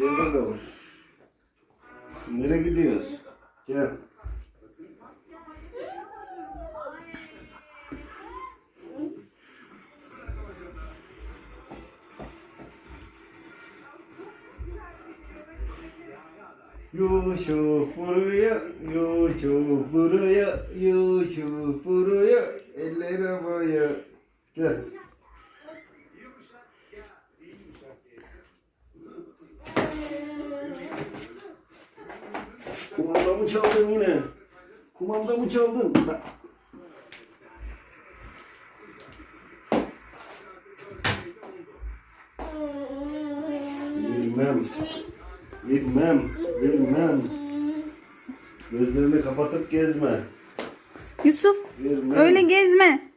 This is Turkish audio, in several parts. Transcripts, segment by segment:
bakalım. Nereye gidiyoruz? Gel. Yusuf buraya, Yusuf buraya, Yusuf buraya, eller havaya. Gel. Kumanda mı çaldın yine? Kumanda mı çaldın? Bilmem. Bilmem. Bilmem. Gözlerini kapatıp gezme. Yusuf Bilmem. öyle gezme.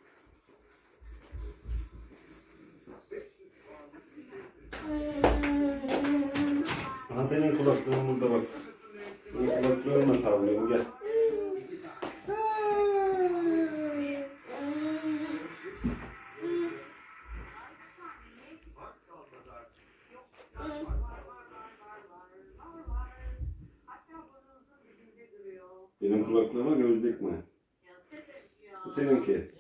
Aha senin kulaklığın burada bak. Senin kulaklığınla tavlıyorum gel. Benim kulaklığıma görecek mi? Bu seninki.